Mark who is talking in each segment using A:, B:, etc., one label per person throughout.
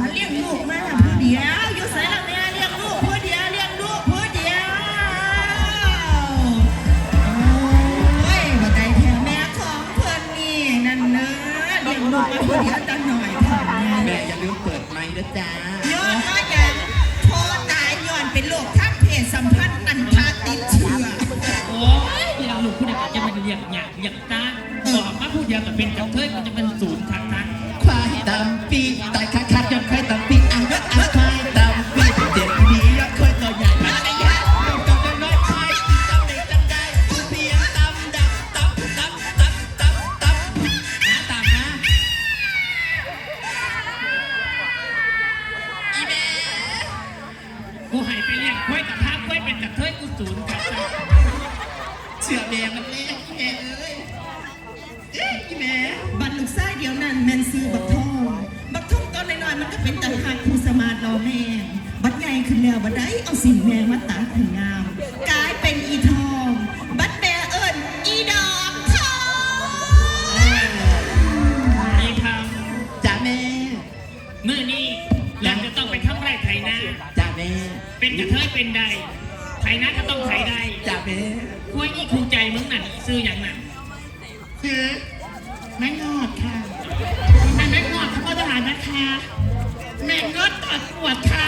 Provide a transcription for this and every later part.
A: มากนเลี้ยงลูกมาผู้เดียวอยู่ไสล่ะแม่เลี้ยงลูกผู้เดียวเลี้ยงลูกผู้เดียวโอ้ยบ่ได้แท้แม่ของเพิ่นนี่นั่นเน้อเลี้ยงลูกมาผู้เดียวจังหน่อยค่ะแม่
B: แม่อย่าลืมเปิดไมค์นะจ๊ะ
A: ย้อนว่าอย่างโทษตายย้อนเป็นโรคทางเพศสัมพันธ์อันพาติดเชื้อ
C: โอ้ยเวลาลูกผู้ใดก็จะมาเรียกหยาบหยาบตาบอกมาผู้เดียวก็เป็นกับเทยก็จะเป็น
B: ไส้
A: เดียวนั้นแมนซิวบักทอง บักทองตอนน้อยๆมันก็เป็นตาหักผู้สมาร์ทรอแม่บัดใหญ่ขึ้นแล้วบัดได้เอาสิ่งแม่มาตัดให้งาม กลายเป็นอีทอง บัดแม่เอิญอีดอกทอง
C: มีค
B: จ้าแม่ำ
C: มื่อนี้เราจะต้องไปทำไร่ไถนา
B: จ้าแม่
C: เป็นกับเทยเป็นใดไถนาก็ต้องไถใด
B: จ้าแม่
C: กล้วยอีคูใจมึงนั่นซื้ออย่างนั้น
B: คือ แม่งอดค่ะ
C: แม่ไม่งอดเขาก็ทหารนะคะแม่งดตัดปวดค่ะ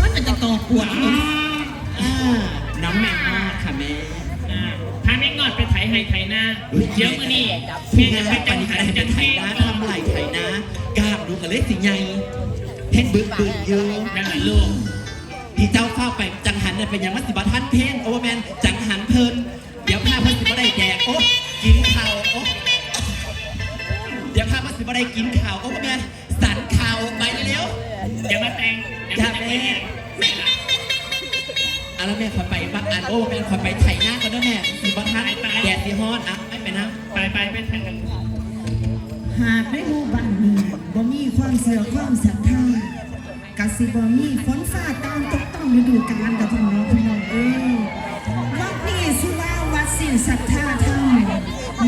A: มันเป็นจะต่อปวดเลย
B: อ่าน้องแม่งอดค่ะแม่
C: อ่าพาแม่งอดไปไถให้ไถนาเดี๋ยวมื่อนี้แม่
B: พี่
C: จะ
B: จะ
C: ไป
B: ไป
C: จั
B: จั
C: ง
B: ง
C: หั
B: หั
C: น
B: น
C: จั
B: จะ
C: ง
B: ไถ
C: เท
B: นะ
C: ก่อน
B: ทำไหลไถนะกล้ามดูกันเล็กสิใหญ่เพ่นบึกบึกอยู่
C: นั่นแหละลูก
B: พี่เจ้าเข้าไปจังหันเนี่ยเป็นอย่างมัสสิบัท่านเพ่นโอเวอร์แมนจังหันเพลินเดี๋ยวพาเพิ่นสิบ่ได้แดกโอ้กินข้าวโอ้เดี๋ยวพาเพิ่นสิบ่ได้กินข้าวโอเวอร์แมนสันข้าวไปเร็ว
C: อย่ามาแต่งอย่า
B: จ้า
C: มาแต่ง
B: แม่
C: แม่
B: อะแล้วแม่ขอไปบ้านอ่านโอเวอร์แมนขอไปไถหน้ากันด้วยแม่สิบัท่านแดดสิฮอนอะไม่ไปนะ
C: ไปไปไปทางกัน
A: หากในหมู่บ้านนี้บ่มีความเสื่อความศรัทธากสิบ่มีฝนฟ้าตามตกต้องฤดูกาลกับพี่น้องพี่น้องเอ้ยวัดนี้ชื่อว่าวัดสิ้นศรัทธาธรรม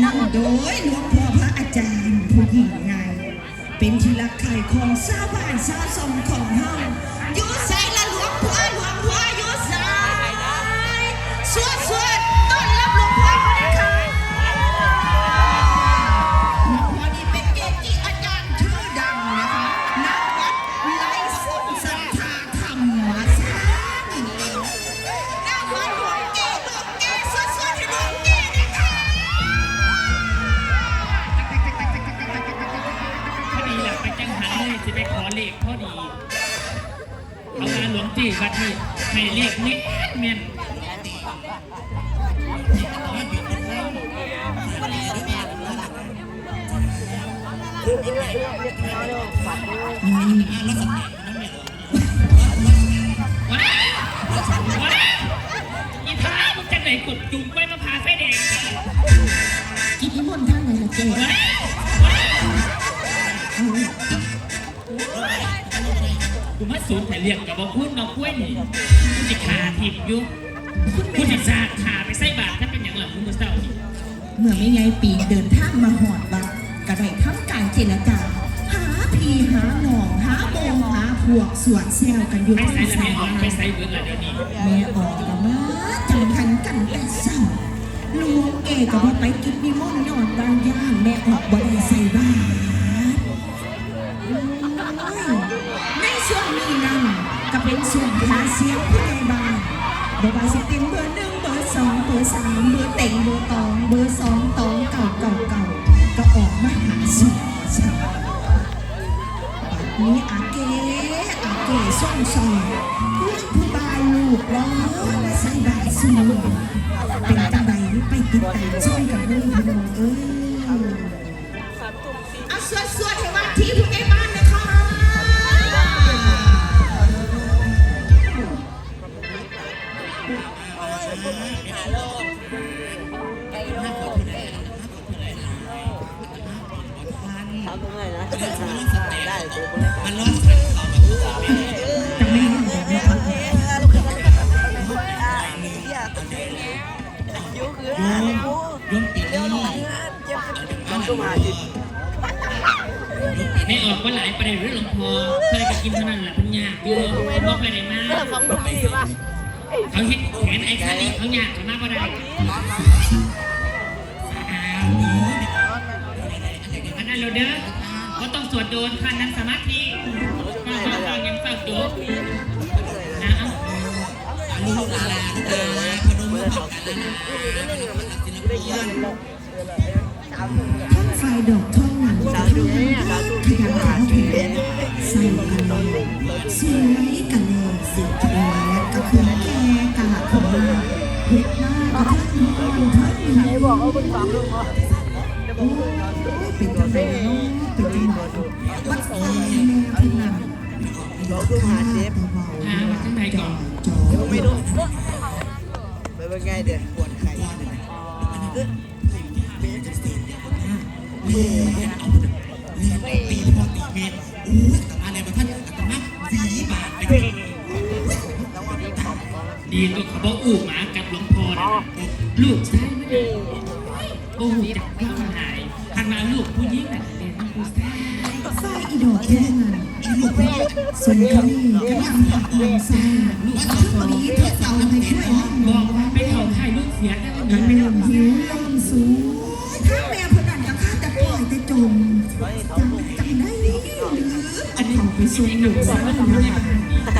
A: นำโดยหลวงพ่อ ผู้หญิงไง เป็นที่รักใคร่ของชาวบ้านชาวสมของเฮา ไป
C: ขอเลขพอดีเอางาหลวงจีวัดนี้ให้เลขนี้แม่นว้าวว้าวอีท้ามึงจะไหนกดจุ่มไว้มาพาไฟแดง
A: กินนิมนต์ท่านไหนล่ะเจ๊
C: ว้าว มาสูงแต่เรียกกับว่าพูดน้องกล้วยนี่กูจะขาทิพอยู่กูจะสาดขาไปใส่บาตรถ้าเป็นอย่างหลังมึงมือเศร้านี่
A: เมื่อไม่ไงปีเดินทางมาหอดวัดก็ได้ทำการเจรจาหาพี่หาหนองหาโมหาพวกสวนแซวกันอยู่
C: ไป
A: ที่
C: ใส่ละ
A: สา
C: แม่ออก
A: ย
C: ไปใส่เบื่อละเดี๋ยวนี้
A: แม่ออกก็มาจังหันกันแต่ซ้ำลูกเอก็บ่ไปกินนิมนต์ยอดบางย่านแม่ออกบ่ได้ใส่บาต เป็นช่วงหาเสียงผู้ใหญ่บ้านบ่ว่าสิเป็นเบอร์หนึ่งเบอร์สองเบอร์สามเบอร์เต็งเบอร์ตองเบอร์สองตองเก่าเก่าเก่าก็ออกมาหาเสียงใช่มีอาเกอาเกส่องส่องเพื่อนผู้บายลูกร้องใส่บายสูงเป็นจังใดไปติดตามช่วยกับเรื่องพี่น้องเอ้ยเอาสวดสวดให้ว่าที่ผู้ใหญ่บ้าน
D: ได้กูได้
B: มันร้อนเหมือกได้แบ
A: มยุ่ก็
C: ไม่ออกว่าหลายประเด็นหรือหลงพอเคยไปกินเท่านั้นแหละพันยากโยมบอไปไหนมาเขาเห็นแขนไอ้ขันนี้เขาหยากขนาดอันนั้นเราเด้อ ก็ต้องสวดโดนคันนั่งสมาธิฟังฟังยังเฝ้าจบนะเอา
B: ลูกหลานตาพนมมือพร้อมกันแล้วนะเป็นศิลปิน
A: ท่อนไฟดอกท่อนหนังท่อนขยันขยันแขนใส่กันเลยสวยกันเลยสิแก่ก็คือแก่กะของมาเห็ดหน้ากระทั่งมองทั้งนี้บอกเอาเป็นความรู้โเราคือหาเจ็บ
C: หามาข้างในก่อน
A: จอ
D: ไม่รู้ไปเป็นไงเดี๋ยว
B: เสี
C: ย
A: แต่วั
C: น
A: มั
C: นี้
A: น
C: ไม่
A: ไม่
C: ได้
A: ลงหิวลมสูงถ้าแม่พนันกับข้าแต่ปล่อยแต่จมจังจังได้หรืออันนี้ของไปส่งหนูซะแล้วนะ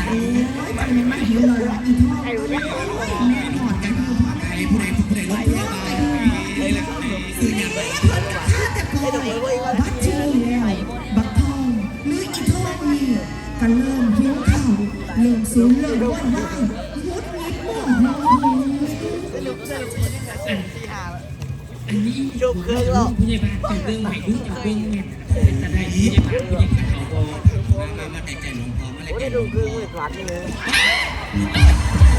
A: โอ้ยจังไม่มาหิวเลยอีทองแม่หอดกันอยู่พ่อ
B: ใครผู้ใดผู้ใดรู้เพื่อนตายซื้ออย่างไร
A: เพิ่นกับข้าแต่ปล่อยบัดชื่อแล้วบักทองหรืออีทอนี่ก็เริ่มหิวเข้าเริ่มสูงเริ่มว่านว่าน
C: อันนี้ผู้ใหญ่บ้านจังเรื่องใหม่ดูจังเรื่องเนี่ยเป็นแต่ได้ผู้ใหญ่บ้านผู้ใหญ่บ้านเขาบอก
B: มามาใจใจหลวงพ่อมาเลย
D: ไม่
B: ใจ
D: ได้ดูคือมือขวานเลย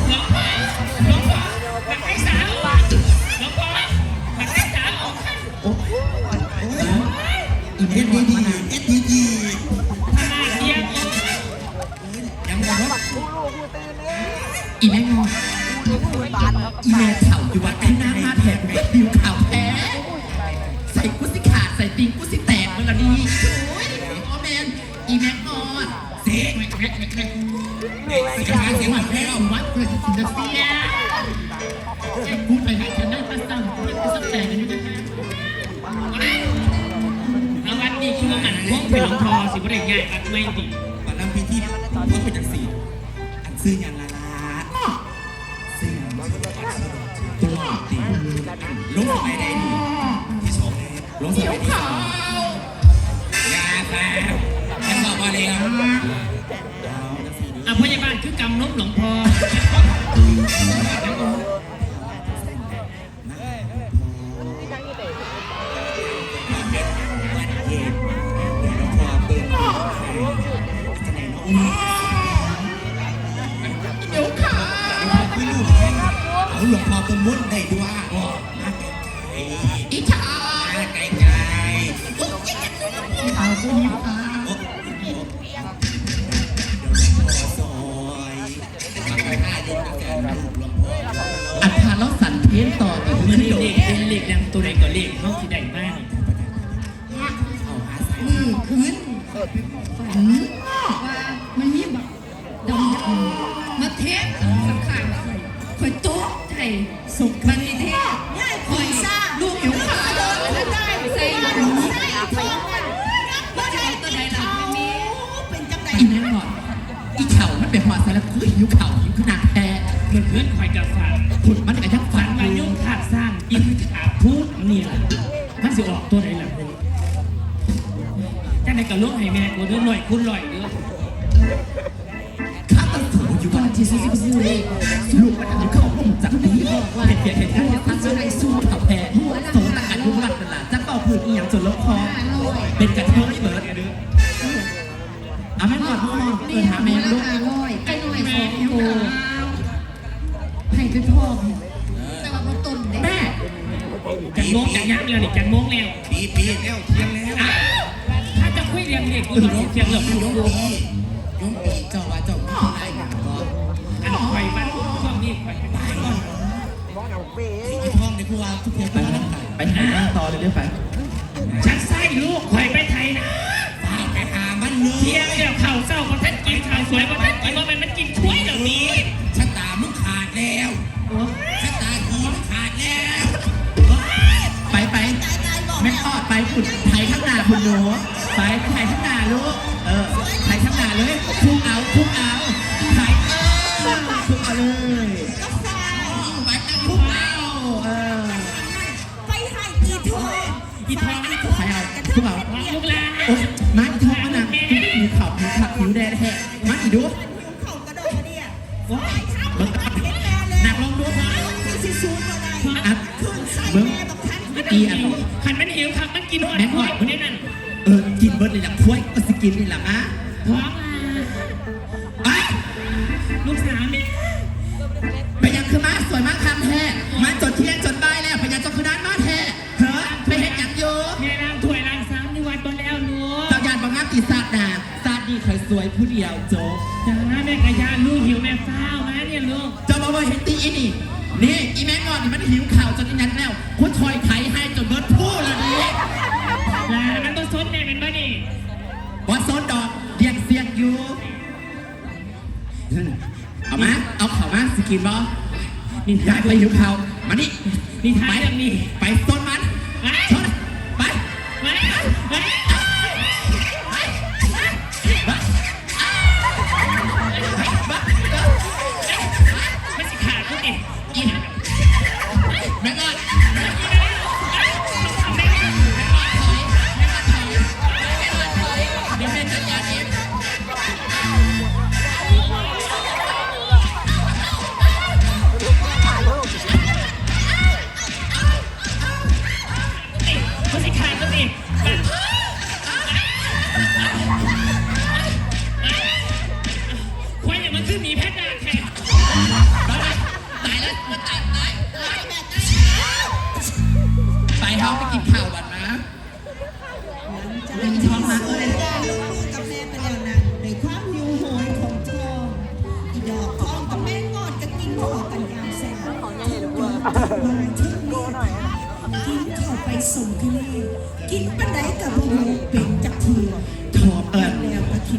C: หลวงพ่อหลวงพ่อผัดไทยสาวหลวงพ่อผัดไทยสาว
B: อีเอ็ดดีดีเอ็ดดีดี
C: ทำไมเดียว
B: ยังบอกว่า
D: ผู้ลูกผู้เต้นเนี่ย
B: อีแม่งอีแม่เข่าอยู่วัดไอ้น้ เป็น
C: หลวงพ่อสิบ่ได้ง่ายอัดไม่ดี
B: ก่อนนำพิธีเขาเป็นจังสีอันซื้ออย่างละลาซื้ออย่างตัวตีลงสมัยใดดีที่สองเลงสมัยที่สองยาแฟฉันบอกว่าเลยครับ
C: อะพยาบาลคือกำนบหลวงพ่อ
B: เอาหลวงพ่อเป็นมุ่นได้ด้วยมาไกลๆอีชามาไกลๆ
A: เอาผู้นี้ค่ะ
B: อัธาลสันเทนต่ออีก
C: มื
B: มื
C: อ
B: อ
C: นี้
B: เด็
C: เด็กเป็นเด็กยังตัวใดก็เล็กเขาสิได้มาก
A: มือขึ้นฝันว่ามันมีแบบดำดำมาเทปสังขาร สุกบันนี้เทปย่ยข่อยซ่าลูกอยู่ขาโดนแล้วได้ใส่หนูใส่ทองมันว่าใช่ตัวไหนล่ะไม่มีเป็นจังได
B: อีนั่นก่อนอีเข่ามันเป็นหัวสารคุยหิวเข่าหิวขนาดแท้
C: เพื่อนเพื่อนคอยกับฝัน
B: ขุดมันกระยัก
C: ฝั
B: ฝั
C: นมายุ่งขาดสร้างอินขาพูดเนี่แหละมันสิออกตัวไหนล่ะจังในกับลูกให้แม่กูเด้อหน่อยคุณหน่อยเด้อ
B: ข้อ ถูอยู่วันที่สี่สิบสี่เลยลูกมันหิวเข่าลุ่มจากนี้ว่าเห็นเพียงเห็นการทัศน์ในสู้เข่าแพ้สงตะการยุรัตน์ละจะเป่าผืนอีหยังจนลบคอเป็นกระเทยเบิร์ดเอาแม่หมดพ่อเดินหาแม่ลูก
A: ไอ้หน่อยสองโตให้เป็นพ่อแต่ว่าบ่ต้น
B: แม่
C: จังโมงจังยักแล้วนี่จังโมงแล้ว
B: ปีปีแล้วเที่ยงแล้ว
C: ถ้าจะคุยเรียงเด็กกูต้องเสียงเหลือกูดู
B: ย ม
C: อง
D: หนังเป๊ะ
B: อีท้องในครัวทุกเพียงไปไปหาต่อเลยได้ไป
C: ชักไส้ลูกคอยไปไทยนะ
B: ฝากไปหามันเล
C: เที่ย
B: ว
C: เดี๋ยวเข่าเศร้าของท่านกินข่าวสวย
B: ประเท่าน
C: กิ
B: นว่ามั
A: นมัน
B: ลูกลาโอ้ยมาทอง
C: มัน สว
B: ยผู้เดียวโจ๊ก
C: จ้าแม่กระยาลูกหิวแม่เฝ้ามาเนี่ยลูก
B: เจ้ามาว่าเห็นตีอีนี่นี่อีแม่งอนนี่มันหิวข่าวจนอีนั้นแล้วคุณคอยไถให้จนเบิร์ดพูดแล้วนี่
C: ลามันต้องซดแน่เป็นบ้านี่
B: ว่าโซนดอกเรียกเสียงอยู่เอามาเอาข่าวมาสกินบอ
C: นี่
B: ย้ายไปหิวข่าวมานี่
C: นี่ท้ายเรื่องนี้
B: ไปต้นมัน
C: ไป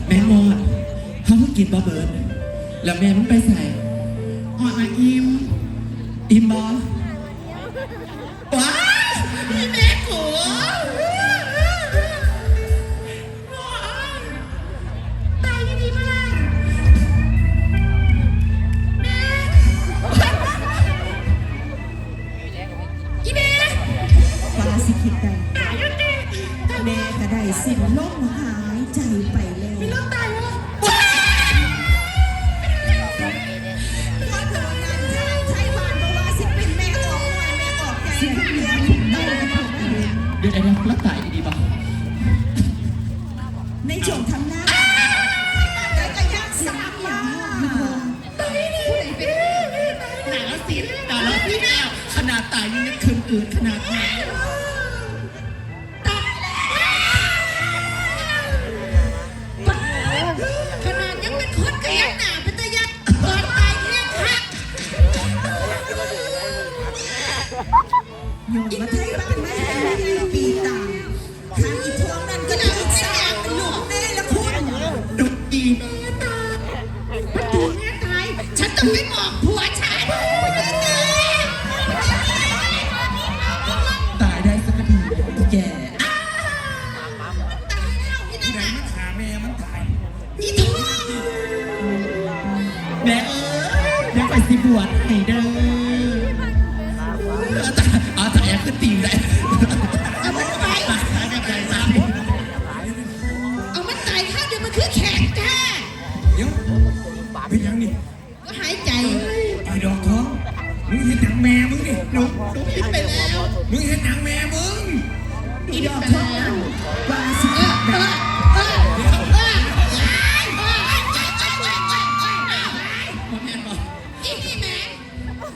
B: แล้วก็
A: คิดแม่มอดเขา
B: เพิ่งกินบะเบิร์ดแล้วแม่มึงไปใส่หอดมาอิมอิมบอ เดี๋ยวเดี๋ยวเดี๋ยวแล้วตายดีๆป่ะ
A: ในช่วงทำหน้าแต่ก็ยังสามอย่างมีคน
B: หนาแล้วสิหนาแล้วพี่แม่ขนาดตายยังนึกคืนอื่นขนาดไหน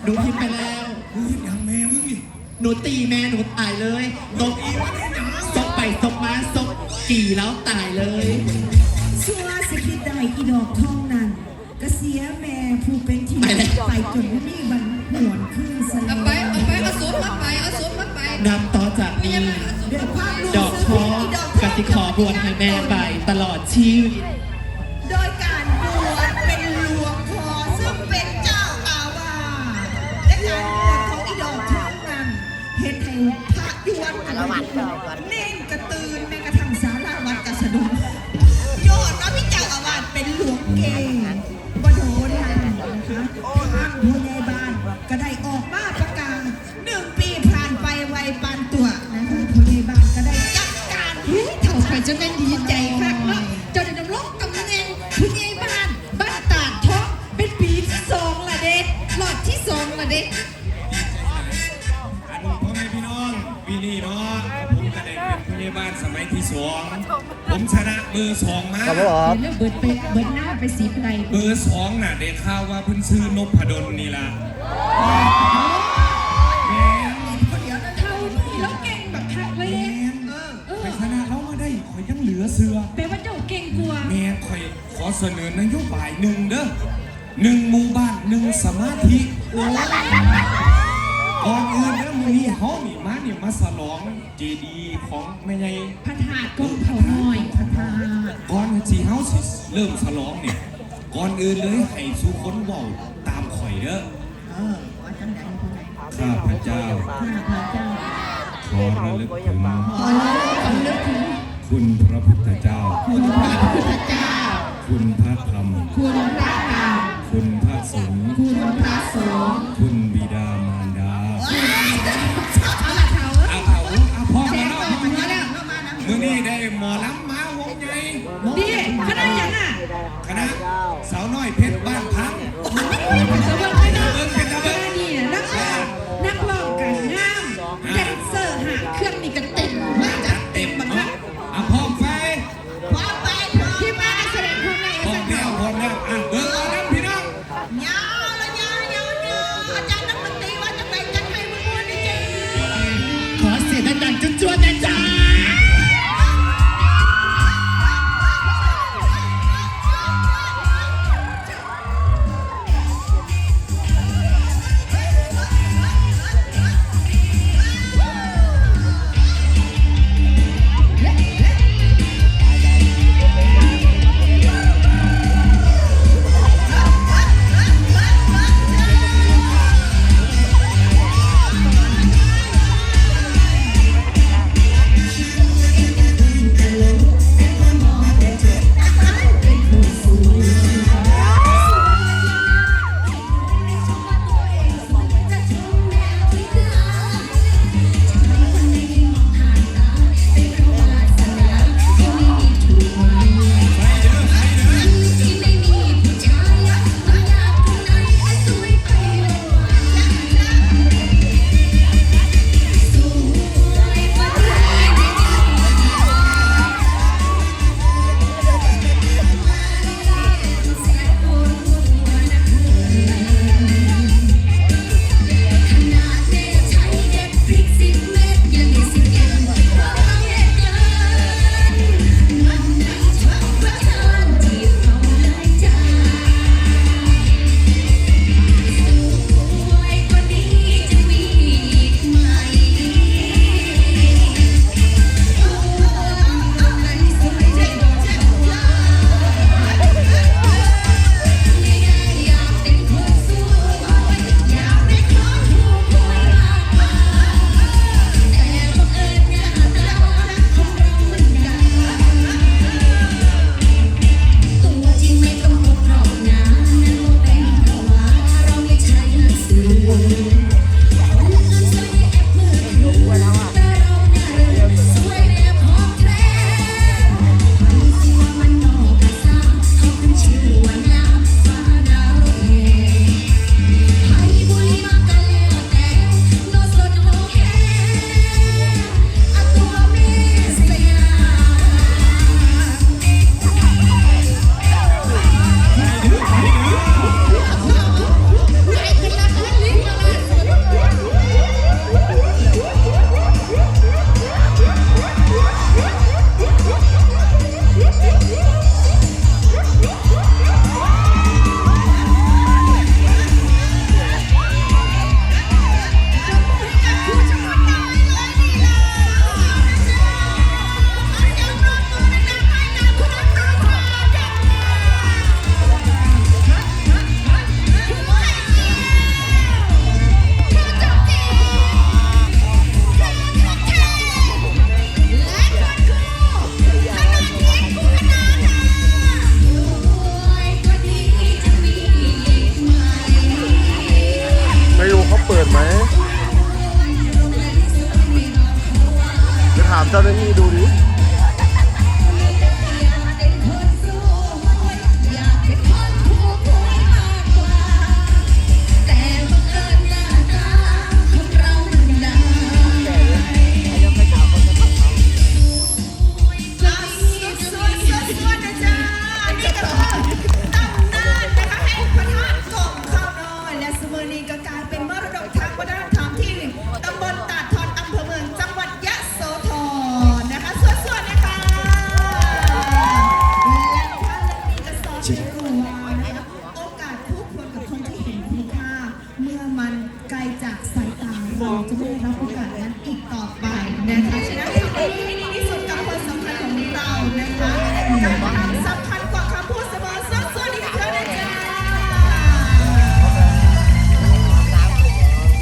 A: หนูผิ
B: ดไปแล้ว
E: มึงเห็นหนังแม่มึง
A: นี่
B: หนูตีแม่หนูตายเลยตบ
E: อีวันนี้หนัง
B: ซบไปซบมาซบกี่แล้วตายเลย
A: ชัวสิคิดได้อีดอกทองนั้นก็เสียแม่ผู้เป็นที่
B: ไปแล้ว
A: ไปจนมีบันหวนขึ้นสล
F: เอาไปเอาไปเอาซุปมาไปเอาซุปมาไป
B: นำต่อจากนี้
A: ด้วยความรู้
B: ดอก
A: สึ
B: บวชให้แม่ไปตลอดชีวิต
A: ละวันก่อน ร์สองมาครับ
E: ผมเรื่อง
A: เบิดไปเบิดหน้าไปสีไร
E: เบอร์สองน่ะได้ข่าวว่าเพิ่นซื้อนพดลนี่ล่ะแม่
A: เท่านี้แล้วเก่งแบบคักเลยเด็กเออ
E: ไปชนะเขามาได้ขอยยังเหลือเสือ
A: แปลว่าเจ้าเก่งกว่า
E: แม่คอยขอเสนอนโยบายหนึ่งเด้อหนึ่งหมู่บ้านหนึ่งสมาธิก่อนอื่นเด้อ มื้อนี้เฮานี่มานี่มาฉลองเจดีย์ของแม่ใหญ่
A: พระธาตุก้องเผาหน้อยพระธาตุ
E: ก่อนที่เฮาสิเริ่มฉลองเนี่ยก่อนอื่นเลยให้สุคนเว้าตามข่อยเด้อ
A: เออว่าจังไหนคนไหน
E: ข้าพเจ้า
A: ข้าพระเจ้า
E: ขอระลึกถึง
A: ขอสำนึกถึง
E: คุณพระพุทธเจ้า
A: คุณพระพุทธเจ้า
E: คุณพระธรรม
A: คุณพระธรรม
E: คุณพระสงฆ์
A: คุณพระสงฆ์
E: คณะสาวน้อยเพชรบ้าน